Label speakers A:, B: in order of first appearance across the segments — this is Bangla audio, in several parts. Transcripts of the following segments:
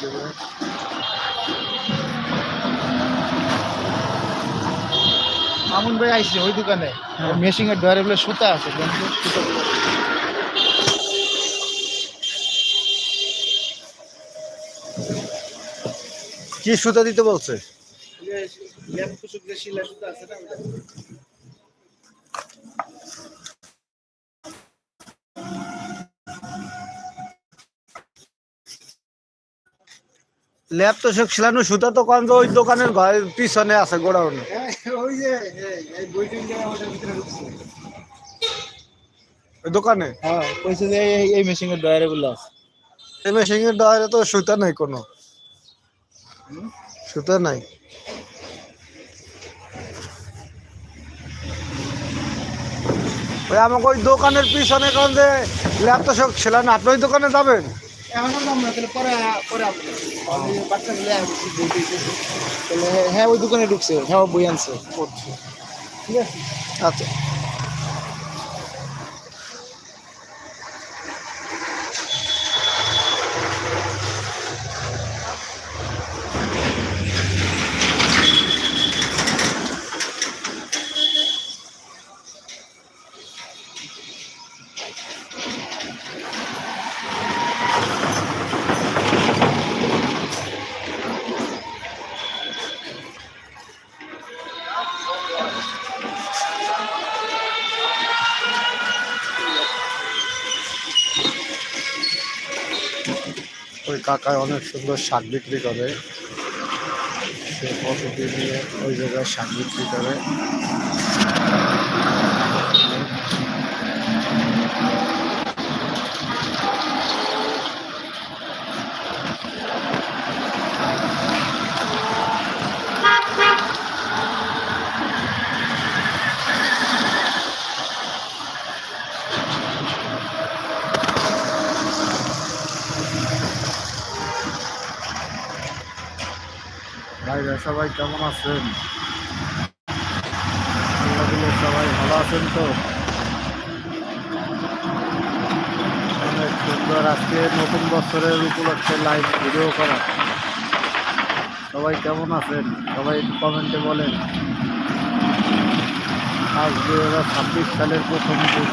A: দেবে
B: মামুন ভাই আইছে ওই দোকানে।
A: হ্যাঁ।
B: মেশিং এর ডয়ারে বলে সুতা আছে
A: কি সুতা দিতে বলছে? ল্যাব তো সব ছিলানো সুতা তো কম ওই দোকানের ঘরের পিছনে আছে গোডাউনে।
B: ওই যে
A: দোকানে?
B: হ্যাঁ কইছে যে এই- এই মেশিং ডয়ারে বলে আছে।
A: এই মেশিনের ডয়ারে তো সুতা নাই কোনো। সুতা নাই। ওই আমাকে ওই দোকানের পিছনে কারণ যে ল্যাব তো সব ছিল না আপনি ওই দোকানে যাবেন?
B: এখন আমরা তাহলে পরে পরে। তাহলে হ্যাঁ- ওই দোকানে ঢুকছে হ্যাঁ বই আনছে। ঠিক আছে?
A: আচ্ছা। কাকায় অনেক সুন্দর শাক বিক্রি করে। সে পদ্ধতি নিয়ে ওই জায়গায় শাক বিক্রি করে। সবাই কেমন আছেন? সবাই ভালো আছেন তো? অনেক সুন্দর আজকে নতুন বছরের উপলক্ষে লাইভ ভিডিও করা। সবাই কেমন আছেন? সবাই কমেন্টে বলেন। আজ দুই হাজার ছাব্বিশ সালের প্রথম দিন।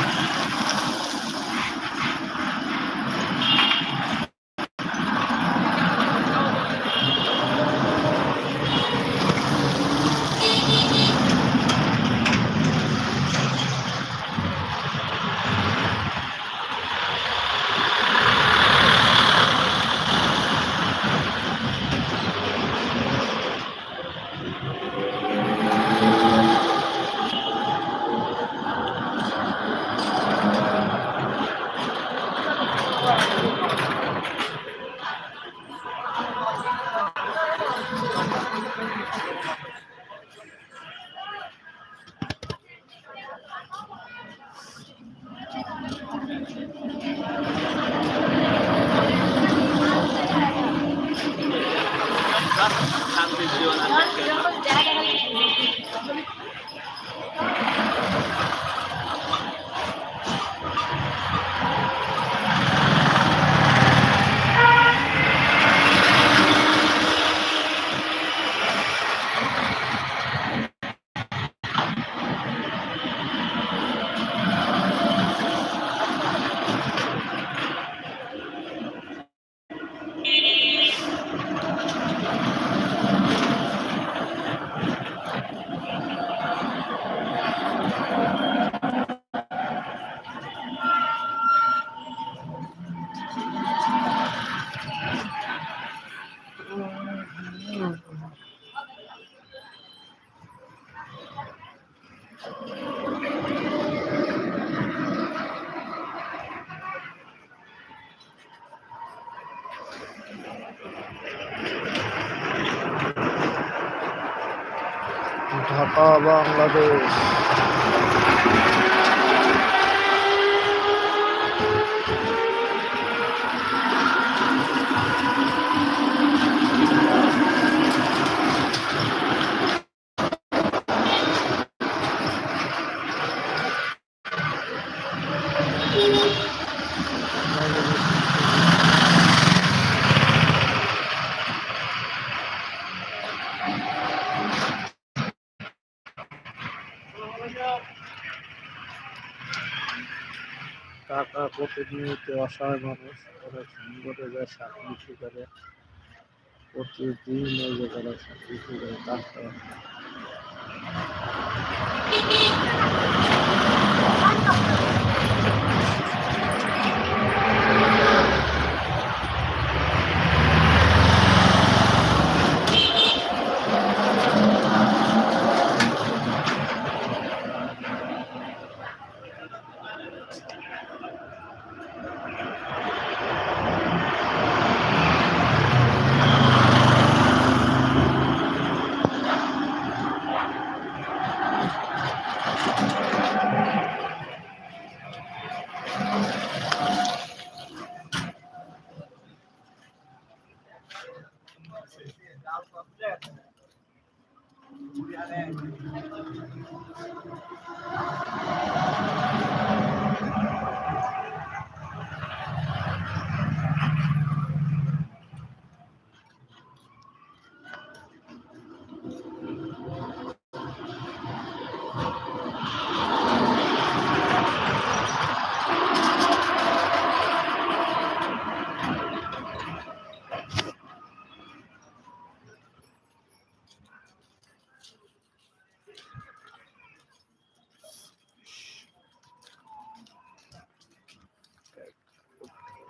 A: ঢাকা বাংলাদেশ প্রতিনিয়ত অসহায় মানুষ তারা সংকটে যায় বিক্রি করে প্রতিদিন ওই যে তারা বিক্রি করে টাকা মানুষ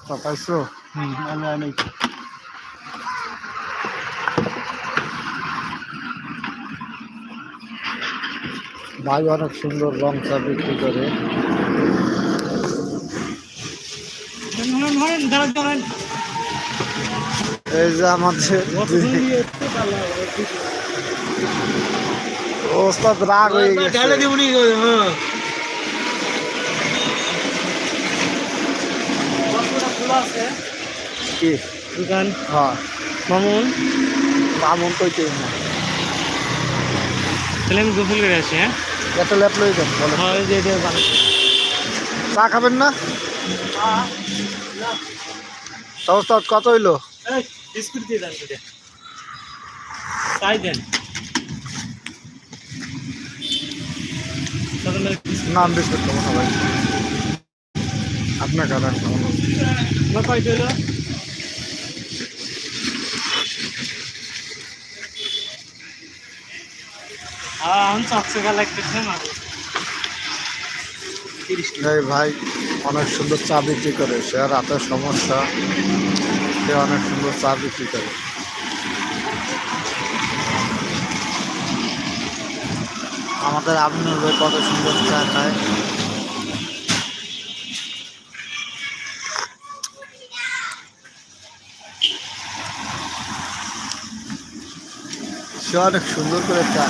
A: পাইছো
C: হুম আমি আমি
A: ভাই অনেক সুন্দর রং চা বিক্রি করে এই যে আমাদের রাগ হয়ে গেছে
C: ঢালে দিবনি হ্যাঁ খোলা আছে
A: কি?
C: দোকান
A: হ্যাঁ।
C: মামুন?
A: বামন কইতে না।
C: তাহলে আমি গোসল করে আসি হ্যাঁ?
A: একটা ল্যাপ লই যান বলো
C: হয় যে
A: চা খাবেন না? তা কত হইল?
C: বিস্কুট দিয়ে দেন তাই দেন।
A: নাম বিস্কুট খাব না ভাই। আপনার কারণ
C: না কয় দিল হ্যাঁ আমি চকচকা লাগতেছে না
A: এই ভাই, অনেক সুন্দর চা বিক্রি করে। সে রাতের সমস্যা, সে অনেক সুন্দর চা বিক্রি করে। আমাদের আমিনুল ভাই কত সুন্দর চা খায়। সে অনেক সুন্দর করে চা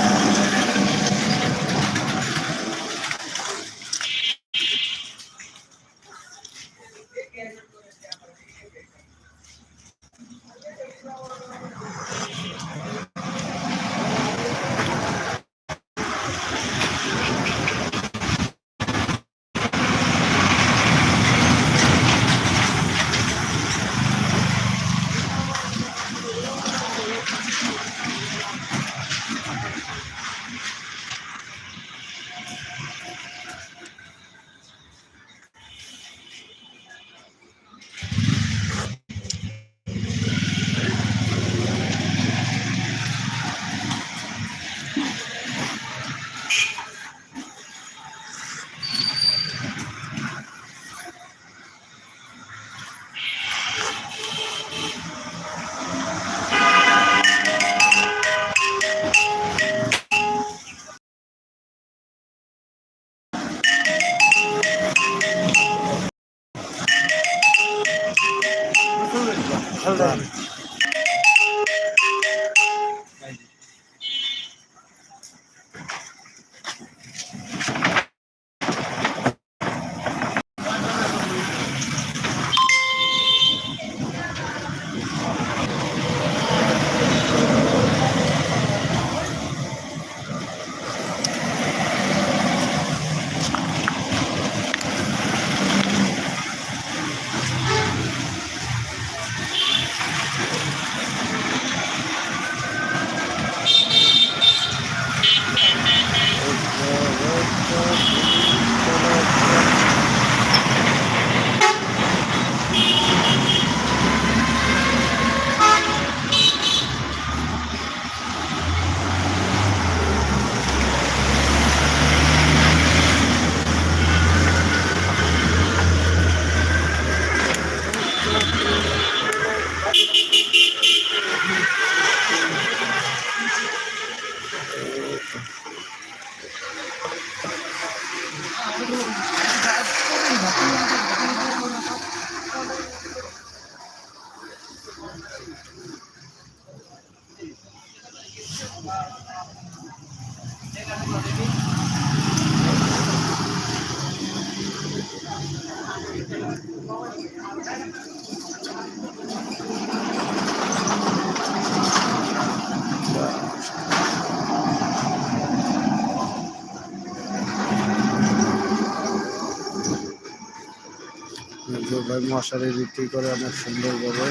A: ভাই মশারি বিক্রি করে অনেক সুন্দরভাবে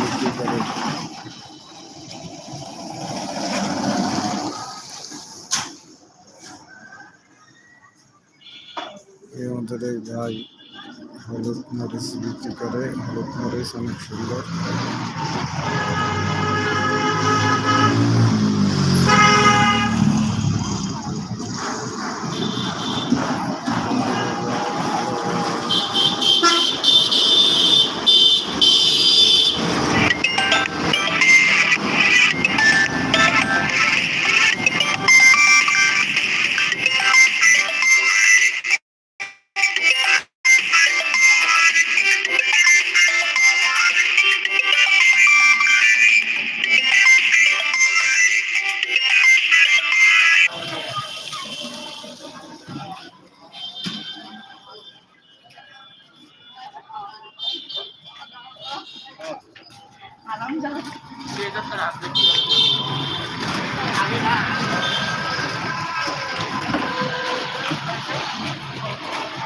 A: বিক্রি করে আমাদের এই ভাই হলুদ মরিচ বিক্রি করে, হলুদ মরিচ অনেক সুন্দর।